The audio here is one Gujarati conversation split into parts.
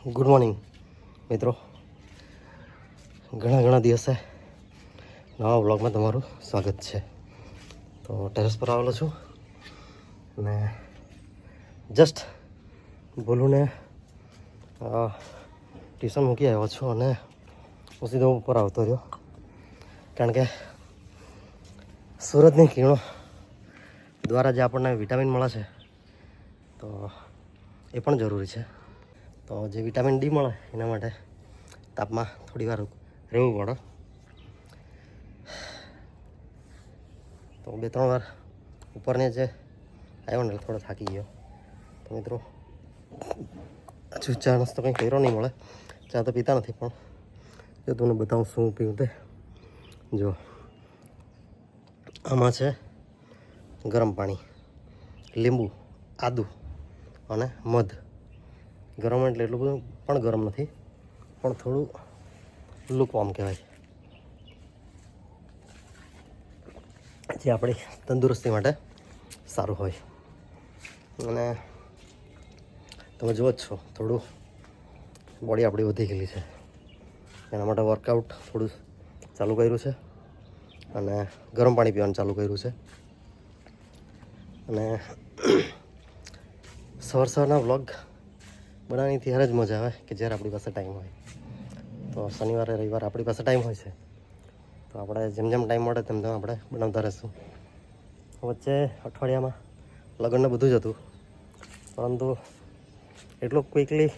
ગુડ મોર્નિંગ મિત્રો. ઘણા ઘણા દિવસે નવા બ્લોગમાં તમારું સ્વાગત છે. તો ટેરેસ પર આવેલો છું અને જસ્ટ બોલુને ટ્યુશન મૂકી આવ્યો છું અને હું સીધો ઉપર આવતો રહ્યો. કારણ કે સૂરજની કિરણો દ્વારા જે આપણને વિટામિન મળે છે, તો એ પણ જરૂરી છે. તો જે વિટામિન ડી મળે એના માટે તાપમાં થોડી વાર રહેવું પડે. તો બે ત્રણ વાર ઉપરને જે આવ્યો ને થોડો થાકી ગયો. તો મિત્રો, હજુ ચા નાસ્તો કંઈ કર્યો નહીં મળે. ચા તો પીતા નથી પણ જો તમને બતાવું શું પીવું તે. જો, આમાં છે ગરમ પાણી, લીંબુ, આદુ અને મધ. ગરમ એટલે એટલું બધું પણ ગરમ નથી. પણ થોડું લુકવામ કહેવાય જે આપણી તંદુરસ્તી માટે સારું હોય. અને તમે જુઓ જ છો, થોડું બોડી આપણી વધી ગયેલી છે. એના માટે વર્કઆઉટ થોડું ચાલુ કર્યું છે. અને ગરમ પાણી પીવાનું ચાલુ કર્યું છે. અને સવાર સવારના વ્લોગ બનાવવાની ત્યારે જ મજા આવે કે જ્યારે આપણી પાસે ટાઈમ હોય. તો શનિવારે રવિવારે આપણી પાસે ટાઈમ હોય છે. તો આપણે જેમ જેમ ટાઈમ મળે તેમ તેમ આપણે બનાવતા રહીશું. વચ્ચે અઠવાડિયામાં લગ્નને બધું જ હતું. પરંતુ એટલું ક્વિકલી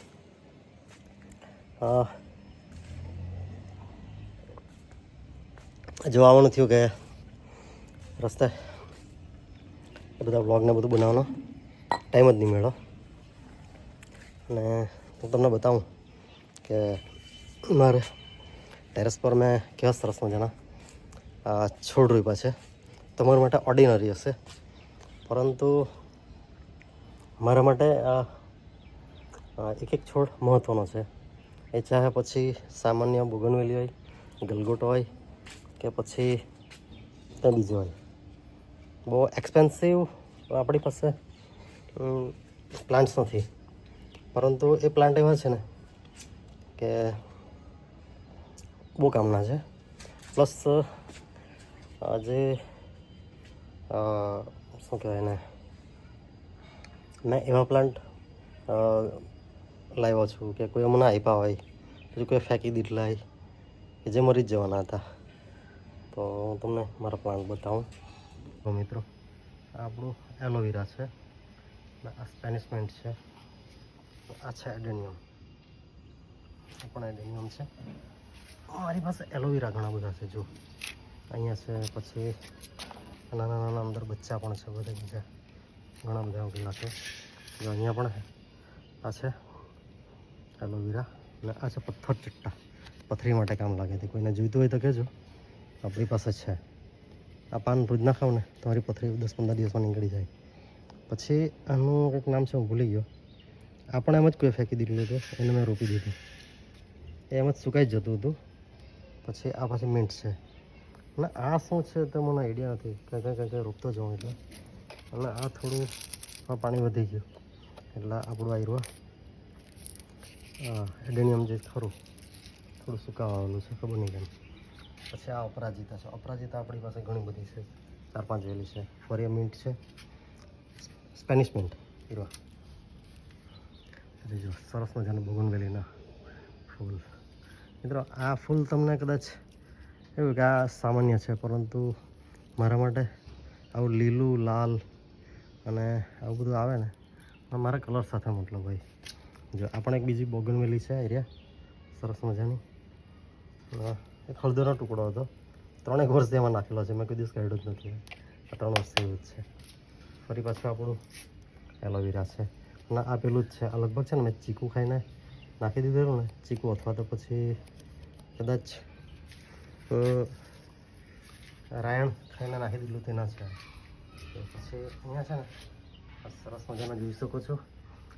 જોવાનું થયું કે રસ્તે બધા વ્લોગને બધું બનાવવાનો ટાઈમ જ નહીં મળ્યો. અને હું તમને બતાવું કે મારે ટેરેસ પર મેં કેવા સરસ મજાના છોડ રોપ્યા છે. તમારા માટે ઓર્ડિનરી હશે. પરંતુ મારા માટે એક એક છોડ મહત્ત્વનો છે. એ ચાહે પછી સામાન્ય બોગનવેલી હોય, ગલગોટો હોય, કે પછી ત્યાં બીજું હોય. બહુ એક્સપેન્સિવ આપણી પાસે પ્લાન્ટ્સ નથી. પરંતુ એ પ્લાન્ટ એવા છે ને કે બહુ કામના છે. પ્લસ જે શું કહેવાય ને મેં એવા પ્લાન્ટ લાવ્યો છું કે કોઈ અમને આપ્યા હોય, પછી કોઈ ફેંકી દીધેલા હોય, કે જે મરી જ જવાના હતા. તો હું તમને મારા પ્લાન્ટ બતાવું. તો મિત્રો આપણું એલોવેરા છે. આ સ્પેનિશ મિન્ટ છે. આ એડેનિયમ પણ એડેનિયમ છે મારી પાસે એલોવેરા ઘણા બધા છે જો અહીંયા છે પછી નાના નાના અંદર બચ્ચા પણ છે બધા બીજા ઘણા બધા ઉગેલા છે જો અહીંયા પણ આ છે એલોવેરા અને આ છે પથ્થર ચટ્ટા પથરી માટે કામ લાગે છે કોઈને જોઈતું હોય તો કહેજો આપણી પાસે છે આ પાન રોજ ના ખાવ ને તમારી પથરી દસ પંદર દિવસમાં નીકળી જાય પછી આનું કંઈક નામ છે હું ભૂલી ગયો આ પણ એમ જ કોઈ ફેંકી દીધું હતું, એને મેં રોપી દીધું. એમ જ સુકાઈ જતું હતું. પછી આ પાછી મિન્ટ છે. અને આ શું છે તો મને આઈડિયા નથી. કંઈ કંઈ કંઈ કંઈ રોપતો જાઉં એટલે. અને આ થોડું આ પાણી વધી ગયું. એટલે આપણું આવ્યું એડેનિયમ જે ખરું, થોડું સુકાવાનું છે, ખબર નહીં કેમ. પછી આ અપરાજિતા છે. અપરાજિતા આપણી પાસે ઘણી બધી છે. ચાર પાંચ વેલી છે. ફરી મિન્ટ છે. Spanish mint hero. જો, સરસ મજાનું બોગનવેલીના ફૂલ. મિત્રો, આ ફૂલ તમને કદાચ એવું કે આ સામાન્ય છે, પરંતુ મારા માટે આવું લીલું, લાલ અને આવું બધું આવે ને મારા કલર સાથે મતલબ ભાઈ. જો આપણે એક બીજી બોગનવેલી છે એરિયા. સરસ મજાની. એક હળદરનો ટુકડો હતો. ત્રણેક વર્ષ એમાં નાખેલો છે, મેં કોઈ દિવસ કાઢ્યો જ નથી. આ ત્રણ વર્ષ એવું છે. ફરી પાછું આપણું એલોવેરા છે. અને આ પેલું જ છે. આ લગભગ છે ને, મેં ચીકુ ખાઈને નાખી દીધેલું ને, ચીકુ અથવા તો પછી કદાચ રાયણ ખાઈને નાખી દીધેલું તેના છે પછી અહીંયા છે ને સરસ મજાના જોઈ શકો છો,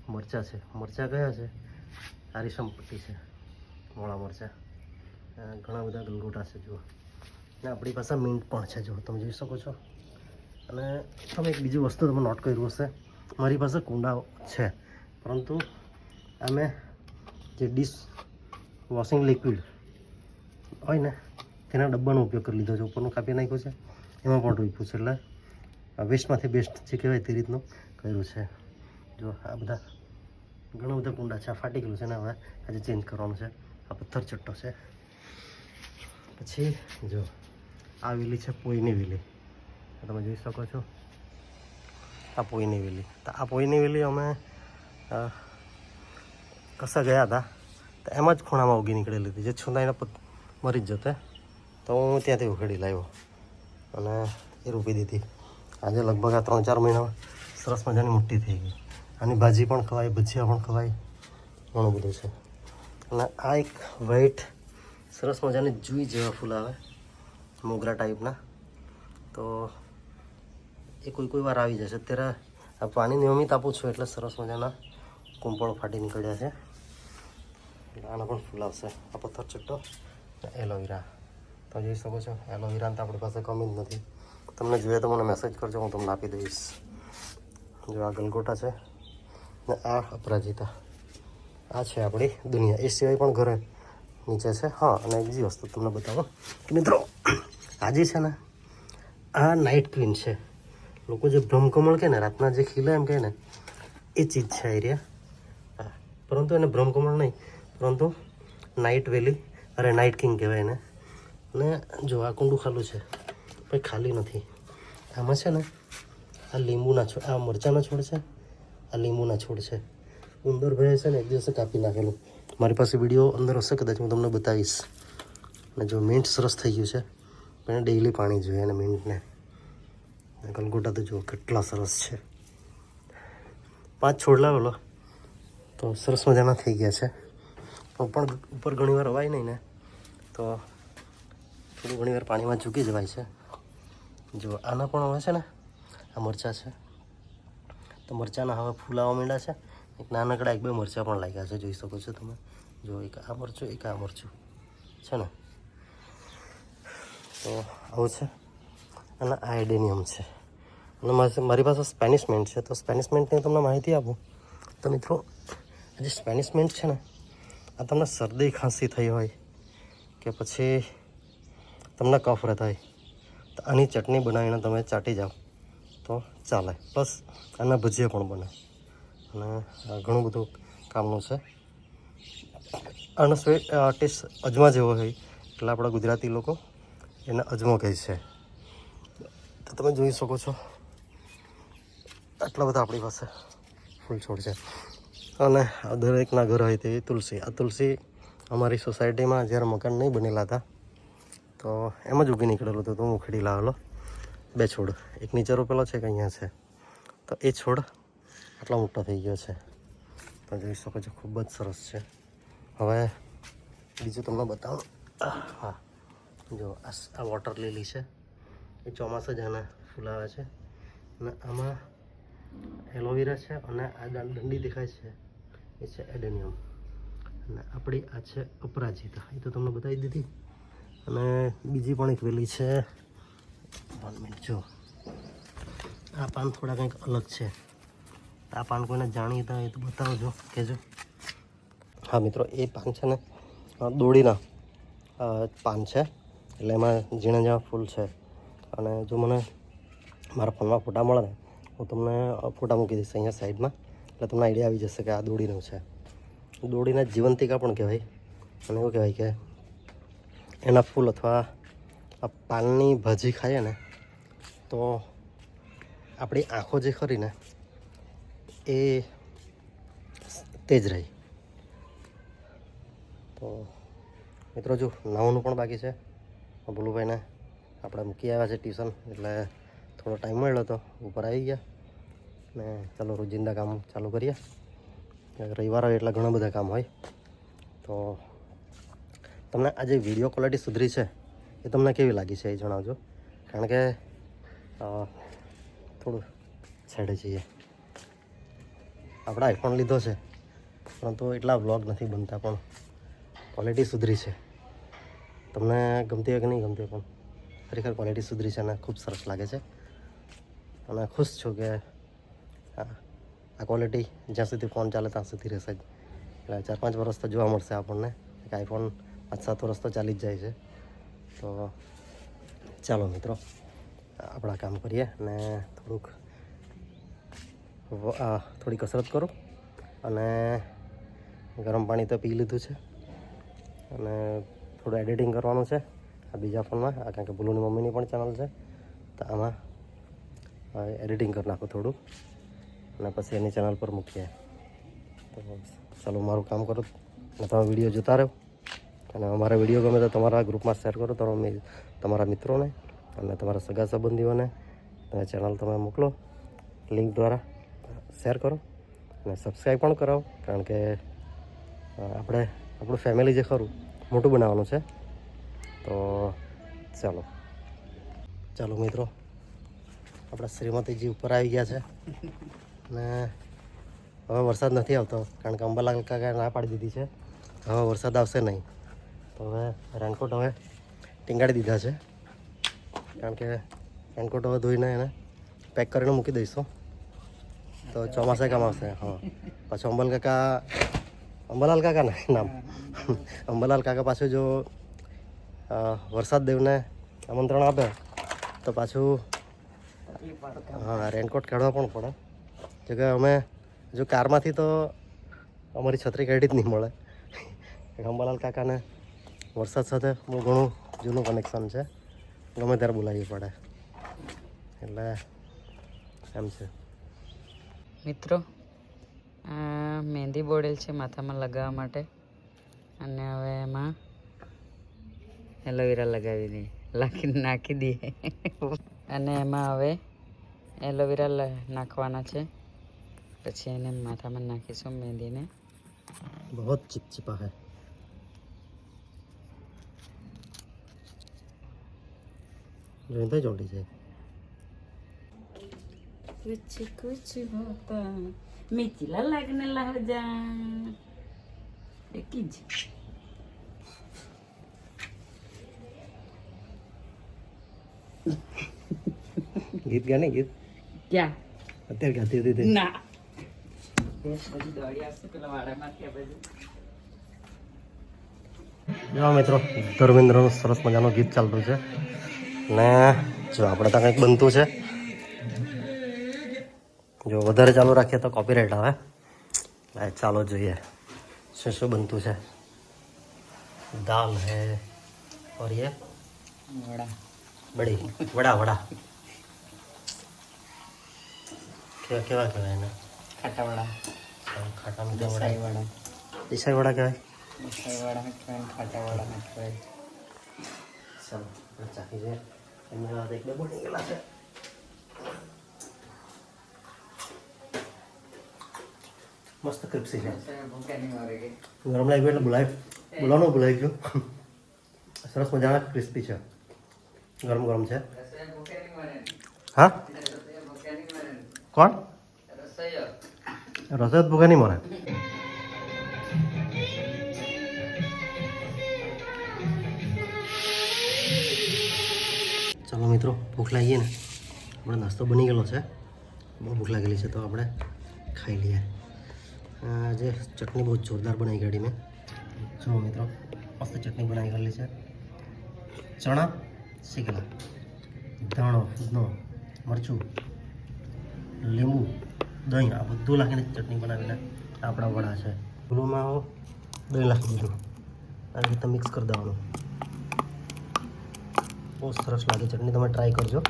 મરચાં છે. મરચાં કયા છે? આ સંપત્તિ છે. મોળા મરચાં. ઘણા બધા ગલગોટા છે, જુઓ. ને આપણી પાસે મીંટ પણ છે, જુઓ. તમે જોઈ શકો છો. અને તમે એક બીજી વસ્તુ તમે નોટ કર્યું હશે. મારી પાસે કુંડા છે. પરંતુ અમે જે ડીશ વોશિંગ લિક્વિડ હોય ને, તેના ડબ્બાનો ઉપયોગ કરી લીધો છે. ઉપરનું કાપી નાખ્યું છે. એમાં પણ રોપ્યું છે. એટલે વેસ્ટમાંથી બેસ્ટ જે કહેવાય તે રીતનું કર્યું છે. જો આ બધા ઘણા બધા કુંડા છે. આ ફાટી ગયેલું છે ને હવે આજે ચેન્જ કરવાનું છે. આ પથ્થર ચટ્ટો છે. પછી જો આ વેલી છે, પોઈની વેલી. તમે જોઈ શકો છો. આ પોઈની વેલી. તો આ પોઈની વેલી અમે કસા ગયા હતા તો એમાં જ ખૂણામાં ઉગી નીકળેલી હતી. જે છુંદાઈને મરી જ જતે તો હું ત્યાંથી ઉખેડી લાવ્યો અને એ રોપી દીધી. આજે લગભગ આ ત્રણ ચાર મહિનામાં સરસ મજાની મોટી થઈ ગઈ. આની ભાજી પણ ખવાય, ભજીયા પણ ખવાય, ઘણું બધું છે. અને આ એક વ્હાઈટ, સરસ મજાની જુઈ જેવા ફૂલ આવે, મોગરા ટાઈપના. તો એ કોઈ કોઈ વાર આવી જશે. અત્યારે આ પાણી નિયમિત આપું છું એટલે સરસ મજાના કુંપળો ફાટી નીકળ્યા છે. એટલે આના પણ ફૂલ આ પથ્થર ચટ્ટો એલોવેરા તો જોઈ શકો છો એલોવેરા તો આપણી પાસે કમી જ નથી. તમને જોઈએ તો મને મેસેજ કરજો, હું તમને આપી દઈશ. જો આ ગલગોટા છે ને આ અપરાજિતા. આ છે આપણી દુનિયા. એ સિવાય પણ ઘરે નીચે છે. હા, અને બીજી વસ્તુ તમને બતાવો. કે મિત્રો, આજે છે ને આ નાઇટ ક્વીન છે. લોકો જે ભ્રમકમળ કહે ને, રાતના જે ખીલે એમ કહે ને, એ ચીજ છે એરિયા હા. પરંતુ એને ભ્રમકમળ નહીં, પરંતુ નાઇટ વેલી અરે નાઇટ કિંગ કહેવાય એને. અને જો આ કુંડું ખાલું છે ભાઈ ખાલી નથી. આમાં છે ને, આ લીંબુના છોડ, આ મરચાના છોડ છે, આ લીંબુના છોડ છે. ઉંદર ભાઈ છે ને એક દિવસે કાપી નાખેલું. મારી પાસે વીડિયો અંદર હશે, કદાચ હું તમને બતાવીશ. અને જો મિન્ટ સરસ થઈ ગયું છે, પણ ડેઈલી પાણી જોઈએ એને મિન્ટને ગલગોટા તો જુઓ કેટલા સરસ છે. પાંચ છોડ લાવેલો. તો સરસ મજાના થઈ ગયા છે. તો પણ ઉપર ઘણી વાર હવાય નહીં ને. તો થોડું ઘણી વાર પાણીમાં ચૂકી જવાય છે. જો આના પણ હવે છે ને, આ મરચાં છે. તો મરચાંના હવે ફૂલાવા માંડ્યા છે. એક નાનકડા એક બે મરચાં પણ લાગ્યા છે, જોઈ શકો છો તમે. જો એક આ મરચું, એક આ મરચું. છે ને? તો આવું છે. અને આ એડેનિયમ છે. અને મારી પાસે સ્પેનિશમેન્ટ છે. તો સ્પેનિશમેન્ટની તમને માહિતી આપું? તો મિત્રો જે સ્પેનિશમેન્ટ છે ને, આ તમને શરદી ખાંસી થઈ હોય કે પછી તમને કફ રહેતા હોય તો આની ચટણી બનાવીને તમે ચાટી જાઓ. તો ચાલે. પ્લસ આના ભજીયા પણ બને. અને ઘણું બધું કામનું છે. આનો સ્વીટ ટેસ્ટ અજમા જેવો હોય, એટલે આપણા ગુજરાતી લોકો એને અજમો કહે છે. તમે જોઈ શકો છો. આટલા બધા આપણી પાસે ફૂલ છોડ છે. અને આ દરેકના ઘર હોય તેવી તુલસી. આ તુલસી અમારી સોસાયટીમાં જ્યારે મકાન નહીં બનેલા હતા, તો એમ જ ઉગી નીકળેલો હતો. તો હું ઉખેડી લાવેલો. બે છોડ. એક નીચે રોપેલો છે કે અહીંયા છે. તો એ છોડ આટલો મોટો થઈ ગયો છે. તો જોઈ શકો છો, ખૂબ જ સરસ છે. હવે બીજું તમને બતાવું. હા. જો આ વોટર લીલી છે. એ ચોમાસા જ આના ફૂલાવે છે. અને આમાં એલોવેરા છે અને આ દંડી દેખાય છે. એ છે એડેનિયમ. અને આપણી આ છે અપરાજિતા. એ તો તમને બતાવી દીધી. અને બીજી પણ એક વેલી છે. વન મિનિટ જો. આ પાન થોડા કંઈક અલગ છે. આ પાન કોઈને જાણીતા હોય તો બતાવજો. કહેજો. હા, મિત્રો, એ પાન છે ને, દોડીના પાન છે. એટલે એમાં ઝીણા જેવા ફૂલ છે. અને જો મને મારા ફોનમાં ફોટા મળે ને, હું તમને ફોટા મૂકી દઈશ અહીંયા સાઈડમાં. એટલે તમને આઈડિયા આવી જશે કે આ દોડીનું છે. દોડીના જીવંતિકા પણ કહેવાય. અને એવું કહેવાય કે એના ફૂલ અથવા આ પાનની ભાજી ખાઈએ ને, તો આપણી આંખો જે ખરી ને, એ તેજ રહી. તો મિત્રો જો નાવાનું પણ બાકી છે. ભોલુભાઈને આપણે મૂકી આવ્યા છે ટ્યુશન, એટલે થોડો ટાઈમ મળ્યો તો ઉપર આવી ગયા. ને ચાલો રોજિંદા કામ ચાલુ કરીએ. રવિવાર હોય એટલે ઘણા બધા કામ હોય. તો તમને આ જે વીડિયો ક્વોલિટી સુધરી છે, એ તમને કેવી લાગી છે એ જણાવજો. કારણ કે થોડું છેડે જઈએ આપણે આઈફોન લીધો છે, પરંતુ એટલા વ્લોગ નથી બનતા પણ ક્વોલિટી સુધરી છે. તમને ગમતી હોય કે નહીં ગમતી પણ ખરેખર ક્વોલિટી સુધરી છે અને ખૂબ સરસ લાગે છે. અને ખુશ છું કે આ ક્વોલિટી જ્યાં સુધી ફોન ચાલે ત્યાં સુધી રહેશે જ. એટલે ચાર પાંચ વર્ષ તો જોવા મળશે આપણને. કે આઈફોન પાંચ સાત વર્ષ તો ચાલી જ જાય છે. તો ચાલો મિત્રો, આપણા કામ કરીએ અને થોડુંક થોડી કસરત કરો. અને ગરમ પાણી તો પી લીધું છે. અને થોડું એડિટિંગ કરવાનું છે. આ બીજા ફોનમાં, આ કારણ કે ભૂલુની મમ્મીની પણ ચેનલ છે. તો આમાં એડિટિંગ કરી નાખું થોડું. અને પછી એની ચેનલ પર મૂકીએ. તો ચાલો, મારું કામ કરું. અને તમે વીડિયો જોતા રહો. અને અમારા વીડિયો ગમે તો તમારા ગ્રુપમાં શેર કરો. તમે તમારા મિત્રોને અને તમારા સગા સંબંધીઓને અને ચેનલ તમે મોકલો. લિંક દ્વારા શેર કરો. અને સબસ્ક્રાઈબ પણ કરાવો. કારણ કે આપણે, આપણું ફેમિલી જે ખરું, મોટું બનાવવાનું છે. તો ચાલો. ચાલો મિત્રો, આપણા શ્રીમતીજી ઉપર આવી ગયા છે. ને હવે વરસાદ નથી આવતો, કારણ કે અંબાલાલ કાકાએ ના પાડી દીધી છે. હવે વરસાદ આવશે નહીં. તો હવે રેનકોટ હવે ટીંગાડી દીધા છે. કારણ કે રેનકોટ હવે ધોઈને એને પેક કરીને મૂકી દઈશું. તો ચોમાસે કામ આવશે, હા. પાછું અંબલ કાકા, અંબાલાલ કાકા નામ. અંબાલાલ કાકા પાછું જો વરસાદ દેવને આમંત્રણ આપે તો પાછું, હા રેનકોટ કાઢવા પણ પડે. જો કે અમે જો કારમાંથી તો અમારી છત્રી કાઢી જ નહીં મળે. અંબાલાલ કાકાને વરસાદ સાથે બહુ ઘણું જૂનું કનેક્શન છે. ગમે ત્યારે બોલાવવી પડે. એટલે એમ છે. મિત્રો મહેંદી બોડેલ છે માથામાં લગાવવા માટે. અને હવે એમાં એલોવેરા લગાવી દઈએ લાખી નાખી દઈએ અને એમાં હવે એલોવેરા લ- નાખવાના છે પછી એને માથામાં નાખીશું મહેંદીને બહુ ચિપચિપા હે જોઈને તો ચોટી જાય कुछ कुछ होता मिथिला लगने लग जा ગીત ગાને ગીત ક્યાં અત્યારે ગાતી હતી તે ના બેસ બધી દોડી આવશે પેલા વાડામાંથી આ બાજુ જો મિત્રો ધર્મેન્દ્રનું સરસ મજાનું ગીત ચાલતું છે ને જો આપણે ત્યાં કંઈક બનતું છે જો વધારે ચાલુ રાખીએ તો કોપીરાઇટ આવે હા, ચાલો જોઈએ શું શું બનતું છે દાલ હે और ये વડા બડી વડા વડા. કેવા કેવા કહેવાય એને? ખાટા વડા. ખાટા મીઠા વડા. વડા. દેસાઈ વડા કહેવાય? દેસાઈ વડા કહેવાય ખાટા વડા કહેવાય. ચાલો ચાખી જોઈએ એમની વાત એક બે બની ગયેલા છે. મસ્ત ક્રિપ્સી છે. ગરમ લાગ્યું એટલે બોલાય બોલાવવાનું બોલાઈ ગયું. સરસ મજાના ક્રિસ્પી છે. ગરમ ગરમ છે. હા? કોણ? રસોઈ ભૂખે નહીં મને ચાલો મિત્રો ભૂખ લાગીએ ને. આપણે નાસ્તો બની ગયેલો છે. બહુ ભૂખ લાગેલી છે તો આપણે ખાઈ લઈએ. આજે ચટણી બહુ જોરદાર બનાવી કાઢી મેં જો મિત્રો મસ્ત ચટણી બનાવી કાઢેલી છે. ચણા શીખેલા. ધાણો ફૂદનો મરચું, લીંબુ, દહીં, આ બધું નાખીને ચટણી બનાવીને આપણા વડા છે. ગુલોમાં દહીં નાખી દીધું. આ રીતે મિક્સ કરી દેવાનું. બહુ સરસ લાગે ચટણી, તમે ટ્રાય કરજો.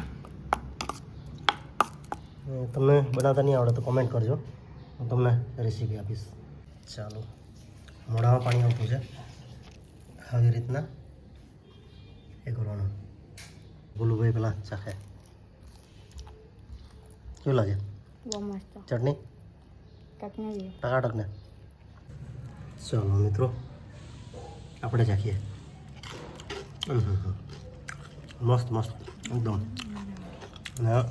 તમને બનાવતા નહીં આવડે તો કોમેન્ટ કરજો. હું તમને રેસીપી આપીશ. ચાલો. મોઢામાં પાણી આવતું છે. આવી રીતના એ કરવાનું. ભૂલુભાઈ પેલા ચાખે કેવું લાગે બહુ મસ્ત ચટણી ચટણી બી ટકાટક ને ચાલો મિત્રો આપણે ચાખીએ હમ હમ હમ. મસ્ત મસ્ત એકદમ અને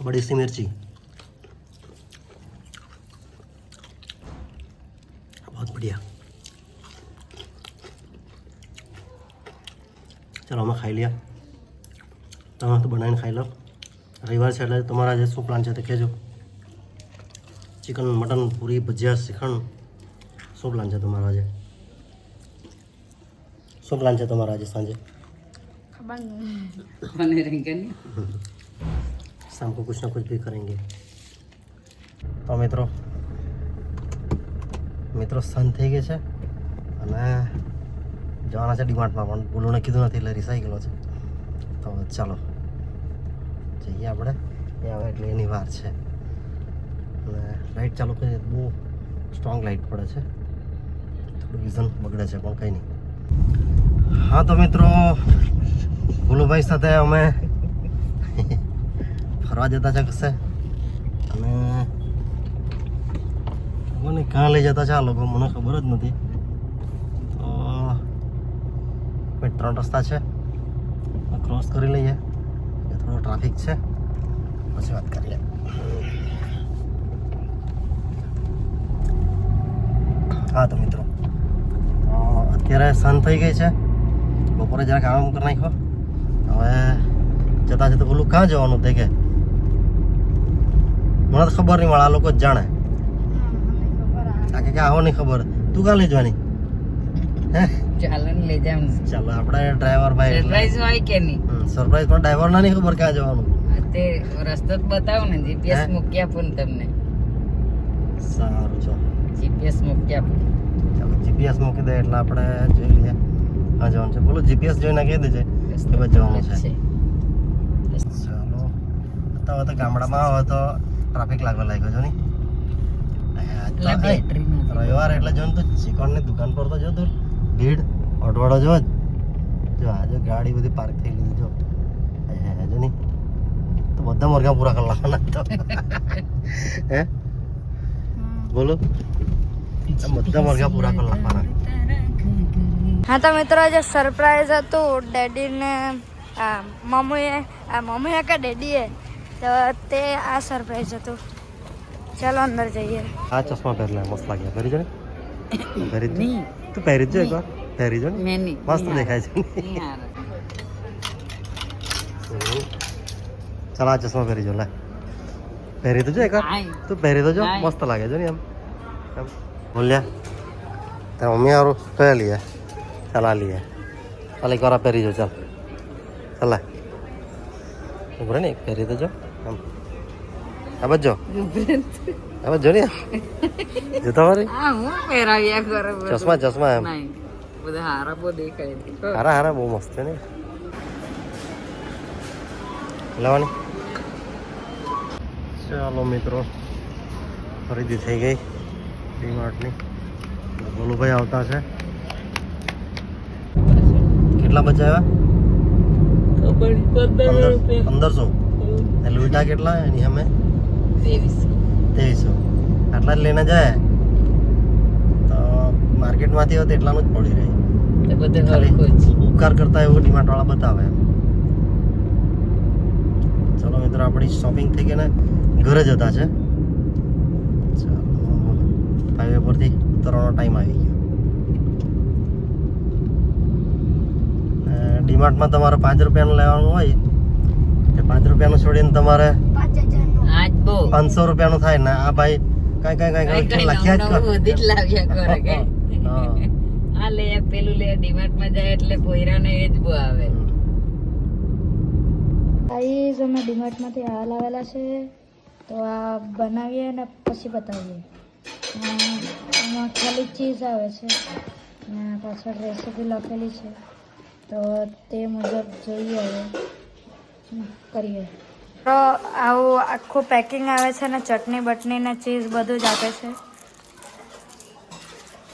બડી સી મિર્ચી बहुत बढ़िया ચાલો અમે ખાઈ લ્યા તમે તો બનાવીને ખાઈ લો રવિવાર છે એટલે તમારા જે શું પ્લાન છે તે કહેજો ચિકન મટન પૂરી ભજીયા શ્રીખંડ શું પ્લાન છે તમારો આજે શું પ્લાન છે તમારો આજે સાંજે ખબર નહીં મને રીંગણ शाम को कुछ ना कुछ भी करेंगे તો મિત્રો મિત્રો સાંજ થઈ ગઈ છે અને જવાના છે ડીમાર્ટમાં, પણ બોલુને કીધું નથી એટલે રિસાઈ ગયેલો છે. તો ચાલો, જઈએ આપણે. એ આવે એટલે એની વાર છે. અને લાઇટ ચાલુ કરી બહુ સ્ટ્રોંગ લાઇટ પડે છે. થોડું વિઝન બગડે છે, પણ કંઈ નહીં. હા તો મિત્રો, ગુલુભાઈ સાથે અમે ફરવા જતા છે કશે. અને મને ક્યાં લઈ જતા છે આ લોકો, મને ખબર જ નથી તો કોઈ ત્રણ રસ્તા છે. ક્રોસ કરી લઈએ. એ થોડો ટ્રાફિક છે. પછી વાત કરીએ. હા તો મિત્રો. અત્યારે સાંજ થઈ ગઈ છે. બપોરે જરાક આરામ કરી નાખ્યો. હવે જતા જતા પેલું ક્યાં જવાનું તે કે? મને તો ખબર નહીં મળે આ લોકો જ જાણે. આ. કે આવો નહીં ખબર. તું કાં લઈ જવાની? હે? ચાલો ને લઈ જાવ ચાલો આપણે ડ્રાઈવર ભાઈ સરપ્રાઈઝ હોય કે નહીં? સરપ્રાઈઝ પણ ડ્રાઈવર ના નહીં ખબર ક્યાં જવાનું. તે રસ્તો જ બતાવો ને જીપીએસ મૂકી આપું ને તમને. સારું છો જીપીએસ મૂકી આપું. ચાલો જીપીએસ મૂકી દે એટલે આપણે જોઈ લઈએ. હા જવાનું છે. બોલો જીપીએસ જોઈને કહી દેજે કે ભાઈ જવાનું છે. ચાલો. અત્યારે તો ગામડામાં આવે તો ટ્રાફિક લાગવા લાગ્યો છો નહીં નથી. રવિવાર એટલે જો ને તો ચિકનની દુકાન પર તો જો તું ભીડ અટવાડો જો. જ જો આજે ગાડી બધી પાર્ક થઈ લીધી જો. હે, હે, હે, જો નહીં. તો બધા મરઘા પૂરા કરી લાવવાના તો. હે? બોલો. આ બધા મરઘા પૂરા કરી લાવવાના હા તો મિત્રો જે સરપ્રાઈઝ હતું. ડેડીને આ મમ્મીએ આ મમ્મીએ કે ડેડીએ? તો તે આ સરપ્રાઈઝ હતું. ચાલો અંદર જઈએ. આ ચશ્મા પહેરલા મસ્ત લાગ્યા. પહેરી જો ને. પહેરી જ જો. નહીં. તું પહેરી જ એકવાર. પહેરી જો ને. મસ્ત દેખાય છે. ચાલ આ ચશ્મા પહેરી જો લે. પહેરી તો જો એકવાર. તું પહેરી તો જો. મસ્ત લાગે છે ને એમ. એમ. બોલ્યા. તારા મમ્મી સારું કયા લઈએ ચાલ આ લઈએ ચાલ એક વાર આ પહેરી જો ચાલ. ચાલ ઉભરે ને પહેરી તો જો. એમ. આ બાજુ જો આ બાજુ જો ને જોતા મારી હા હું પહેરાવ્યા કરે ચશ્મા ચશ્મા એમ. નહીં બધા હારા બહુ દેખાય હારા હારા બહુ મસ્ત છે ને. લેવાની ચાલો મિત્રો ખરીદી થઈ ગઈ ડીમાર્ટની ગોલુભાઈ આવતા છે. કેટલા બચાવ્યા પંદરસો. એટલે લુઈટા કેટલા એની અમે ત્રેવીસ. ત્રેવીસો આટલા જ લઈને જાય તો માર્કેટમાંથી હોય તો એટલાનું જ પડી રહે. ખાલી ઉપકાર કરતા એવું ડીમાર્ટવાળા બતાવે ચલો મિત્રો આપણી શોપિંગ થઈ ગઈ ને ઘરે જતા છે. ચાલો હાઈવે પરથી ઉતરવાનો ટાઈમ આવી ગયો. ડીમાર્ટમાં તમારે પાંચ રૂપિયાનું લેવાનું હોય તે પાંચ રૂપિયાનું છોડીને તમારે આજ બહુ. પાંચસો રૂપિયાનું થાય ને આ ભાઈ કઈ કઈ કઈ લખ્યા જ બધી જ લાવ્યા કરે કે આ લે પેલું લે ડીમાર્ટમાં જાય એટલે ભોયરાને એ જ બહુ આવે. ગાઈઝ અમે ડીમાર્ટમાંથી આ લાવેલા છે. તો આ બનાવીએ ને પછી બતાવીએ. એમાં ખાલી ચીઝ આવે છે. ને પાછળ રેસીપી લખેલી છે. તો તે મુજબ જોઈએ હવે. કરીએ. તો આવું આખું પેકિંગ આવે છે ને, ચટણી બટની ને ચીઝ બધું જ આપે છે.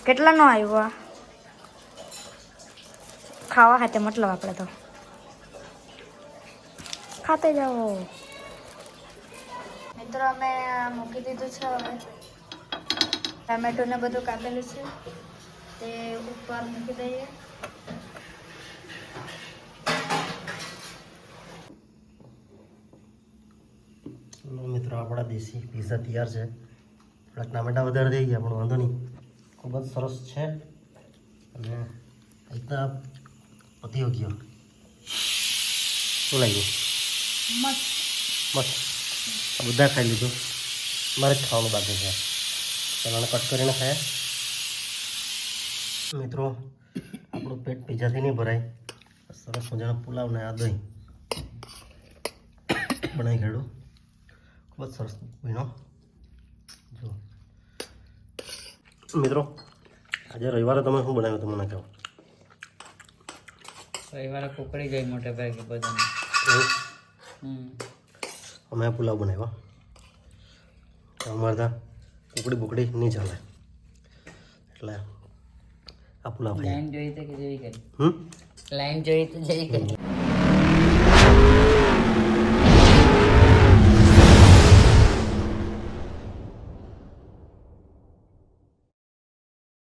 કેટલાનો આવ્યો આ? ખાવા ખાતે મતલબ આપણે તો. ખાતે જાઓ. મિત્રો, અમે મૂકી દીધું છે હવે. ટામેટો ને બધું કાપેલું છે. તે ઉપર મૂકી દઈએ. ચલો મિત્રો આપણા દેશી પીઝા તૈયાર છે. થોડાક ટામેટા વધારે થઈ ગયા પણ વાંધો નહીં. ખૂબ જ સરસ છે. અને એકદમ પતી ગયો. શું લાગ્યું? મસ્ત. મસ્ત. આ બધા ખાઈ લીધું. મારે જ ખાવાનું બાકી છે. ચલો કટ કરીને ખાયા મિત્રો આપણું પેટ પીઝાથી નહીં ભરાય. સરસ મજાનો પુલાવ ને આ દહીં. બનાવી ખેડું ખૂબ જ સરસ મહિનો જો મિત્રો આજે રવિવારે તમે શું બનાવ્યું હતું મને કહો રવિવારે કુકડી ગઈ મોટે ભાગે બધાને. અમે આ પુલાવ બનાવ્યો. અમારે ત્યાં કુકડી બુકડી નહીં ચાલે. એટલે આ પુલાવ લાઈન જોઈ તો કે જેવી કરી. હમ? લાઈન જોઈ તો જેવી કરી.